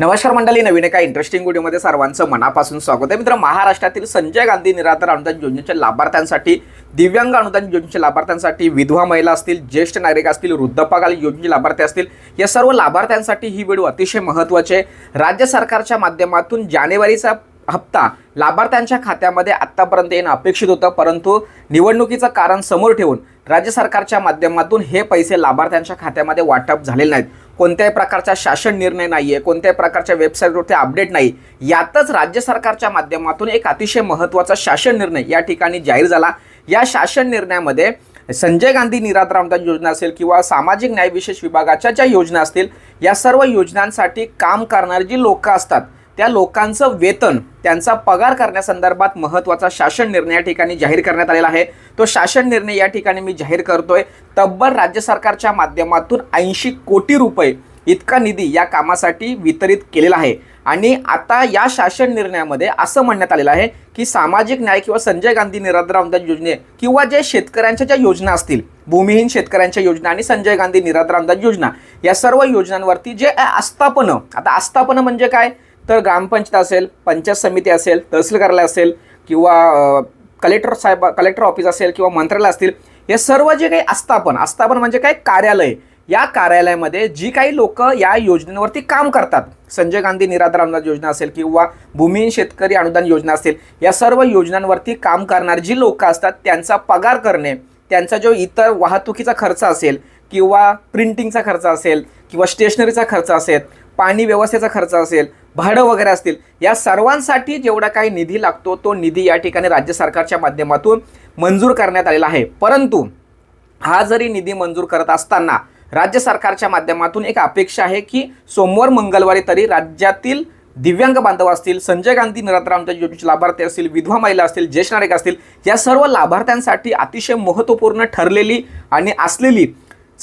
नमस्कार मंडळी नवीन एका इंटरेस्टिंग व्हिडिओमध्ये सर्वांचं मनापासून स्वागत आहे. मित्र महाराष्ट्रातील संजय गांधी निराधार अनुदान योजनेच्या लाभार्थ्यांसाठी दिव्यांग अनुदान योजनेच्या लाभार्थ्यांसाठी विधवा महिला असतील ज्येष्ठ नागरिक असतील वृद्धपकाल योजनेचे लाभार्थी असतील या सर्व लाभार्थ्यांसाठी ही व्हिडिओ अतिशय महत्त्वाची आहे. राज्य सरकारच्या माध्यमातून जानेवारीचा हप्ता लाभार्थ्यांच्या खात्यामध्ये आत्तापर्यंत येणं अपेक्षित होतं परंतु निवडणुकीचं कारण समोर ठेवून राज्य सरकारच्या माध्यमातून हे पैसे लाभार्थ्यांच्या खात्यामध्ये वाटप झालेले नाहीत. कोणत्याही प्रकारचा शासन निर्णय नाही आहे कोणत्याही प्रकारच्या वेबसाईटवरती अपडेट नाही. यातच राज्य सरकारच्या माध्यमातून एक अतिशय महत्त्वाचा शासन निर्णय या ठिकाणी जाहीर झाला. या शासन निर्णयामध्ये संजय गांधी निराधार अनुदान योजना असेल किंवा सामाजिक न्याय विशेष विभागाच्या ज्या योजना असतील या सर्व योजनांसाठी काम करणारी जी लोकं असतात त्या लोकांचं वेतन त्यांचा पगार करण्यासंदर्भात महत्त्वाचा शासन निर्णय या ठिकाणी जाहीर करण्यात आलेला आहे. तो शासन निर्णय या ठिकाणी मी जाहीर करतोय. तब्बल राज्य सरकारच्या माध्यमातून ऐंशी कोटी रुपये इतका निधी या कामासाठी वितरित केलेला आहे. आणि आता या शासन निर्णयामध्ये असं म्हणण्यात आलेलं आहे की सामाजिक न्याय किंवा संजय गांधी निराधार अनुदान योजने किंवा जे शेतकऱ्यांच्या ज्या योजना असतील भूमिहीन शेतकऱ्यांच्या योजना आणि संजय गांधी निराधार अनुदान योजना या सर्व योजनांवरती जे आस्थापनं आता आस्थापनं म्हणजे काय? तर ग्रामपंचायत असेल पंचायत समिती असेल तहसील कार्यालय असेल किंवा कलेक्टर साहेब कलेक्टर ऑफिस असेल किंवा मंत्रालय असतील हे सर्व जे काही आस्थापन आस्थापन म्हणजे काय? कार्यालय. या कार्यालयामध्ये जी काही लोक या योजनेवरती काम करतात संजय गांधी निराधार अनुदान योजना असेल किंवा भूमिहीन शेतकरी अनुदान योजना असेल या सर्व योजनांवरती काम करणारी जी लोकं असतात त्यांचा पगार करणे त्यांचा जो इतर वाहतुकीचा खर्च असेल किंवा प्रिंटिंगचा खर्च असेल किंवा स्टेशनरीचा खर्च असेल पाणी व्यवस्थेचा खर्च असेल भाडं वगैरे असतील. या सर्वांसाठी जेवढा काही निधी लागतो तो निधी या ठिकाणी राज्य सरकारच्या माध्यमातून मंजूर करण्यात आलेला आहे. परंतु हा जरी निधी मंजूर करत असताना राज्य सरकारच्या माध्यमातून एक अपेक्षा आहे की सोमवार मंगळवारी तरी राज्यातील दिव्यांग बांधव असतील संजय गांधी निराधार योजनेचे लाभार्थी असतील विधवा महिला असतील ज्येष्ठ नागरिक असतील या सर्व लाभार्थ्यांसाठी अतिशय महत्त्वपूर्ण ठरलेली आणि असलेली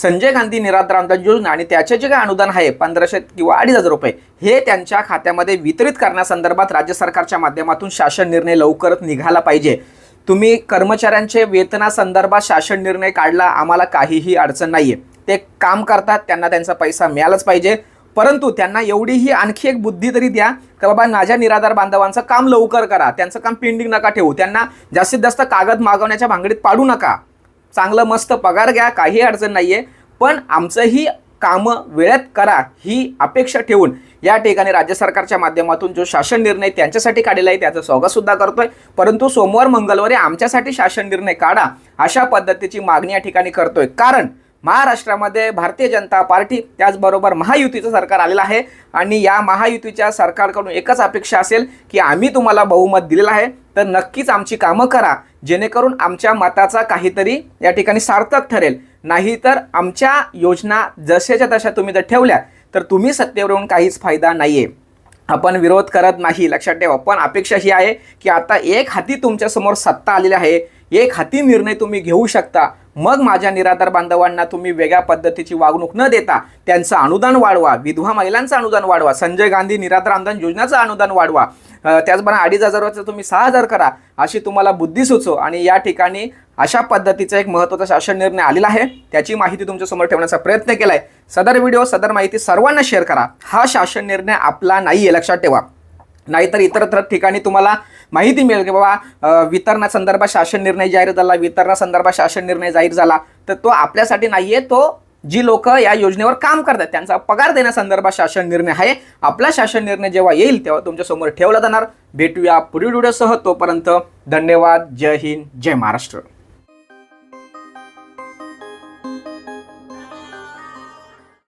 संजय गांधी निराधार अनुदान योजना आणि त्याचे जे काही अनुदान आहे पंधराशे किंवा अडीच हजार रुपये हे त्यांच्या खात्यामध्ये वितरित करण्यासंदर्भात राज्य सरकारच्या माध्यमातून शासन निर्णय लवकरच निघाला पाहिजे. तुम्ही कर्मचाऱ्यांचे वेतनासंदर्भात शासन निर्णय काढला आम्हाला काहीही अडचण नाहीये. ते काम करतात त्यांना त्यांचा पैसा मिळालाच पाहिजे. परंतु त्यांना एवढीही आणखी एक बुद्धी तरी द्या की बाबा माझ्या निराधार बांधवांचं काम लवकर करा त्यांचं काम पेंडिंग नका ठेवू त्यांना जास्तीत जास्त कागद मागवण्याच्या भांगडीत पाडू नका. चांगलं मस्त पगार घ्या काही अडचण नाही आहे पण आमचंही कामं वेळेत करा ही अपेक्षा ठेवून. या ठिकाणी राज्य सरकारच्या माध्यमातून जो शासन निर्णय त्यांच्यासाठी काढलेला आहे त्याचं स्वागतसुद्धा करतोय. परंतु सोमवार मंगळवारी आमच्यासाठी शासन निर्णय काढा अशा पद्धतीची मागणी या ठिकाणी करतोय. कारण महाराष्ट्रामध्ये भारतीय जनता पार्टी त्याचबरोबर महायुतीचं सरकार आलेलं आहे. आणि या महायुतीच्या सरकारकडून एकच अपेक्षा असेल की आम्ही तुम्हाला बहुमत दिलेलं आहे. तर नक्कीच आमची कामं करा जेणेकरून आमच्या मताचा काहीतरी या ठिकाणी सार्थक ठरेल. नाहीतर आमच्या योजना जशाच्या तशा तुम्ही जर ठेवल्या तर तुम्ही सत्तेवर येऊन काहीच फायदा नाही आहे आपण विरोध करत नाही लक्षात ठेवा. पण अपेक्षा ही आहे की आता एक हाती तुमच्यासमोर सत्ता आलेली आहे एक हाती निर्णय तुम्ही घेऊ शकता. मग माझ्या निराधार बांधवांना तुम्ही वेगळ्या पद्धतीची वागणूक न देता त्यांचं अनुदान वाढवा विधवा महिलांचं अनुदान वाढवा संजय गांधी निराधार अनुदान योजनेचं अनुदान वाढवा. त्याचबरोबर अडीच हजाराचं तुम्ही सहा हजार करा अशी तुम्हाला बुद्धी सुचो. आणि या ठिकाणी अशा पद्धतीचा एक महत्त्वाचा शासन निर्णय आलेला आहे. त्याची माहिती तुमच्यासमोर ठेवण्याचा प्रयत्न केला आहे सदर व्हिडिओ सदर माहिती सर्वांना शेअर करा. हा शासन निर्णय आपला नाही आहे लक्षात ठेवा. नाहीतर इतरत्र ठिकाणी तुम्हाला माहिती मिळेल की बाबा वितरणासंदर्भात शासन निर्णय जाहीर झाला वितरणासंदर्भात शासन निर्णय जाहीर झाला तर तो आपल्यासाठी नाहीये तो जी लोक या योजनेवर काम करतात त्यांचा पगार देण्यासंदर्भात शासन निर्णय आहे. आपला शासन निर्णय जेव्हा येईल तेव्हा तुमच्यासमोर ठेवला जाणार. भेटूया पुढील व्हिडिओसह तोपर्यंत धन्यवाद. जय हिंद जय महाराष्ट्र.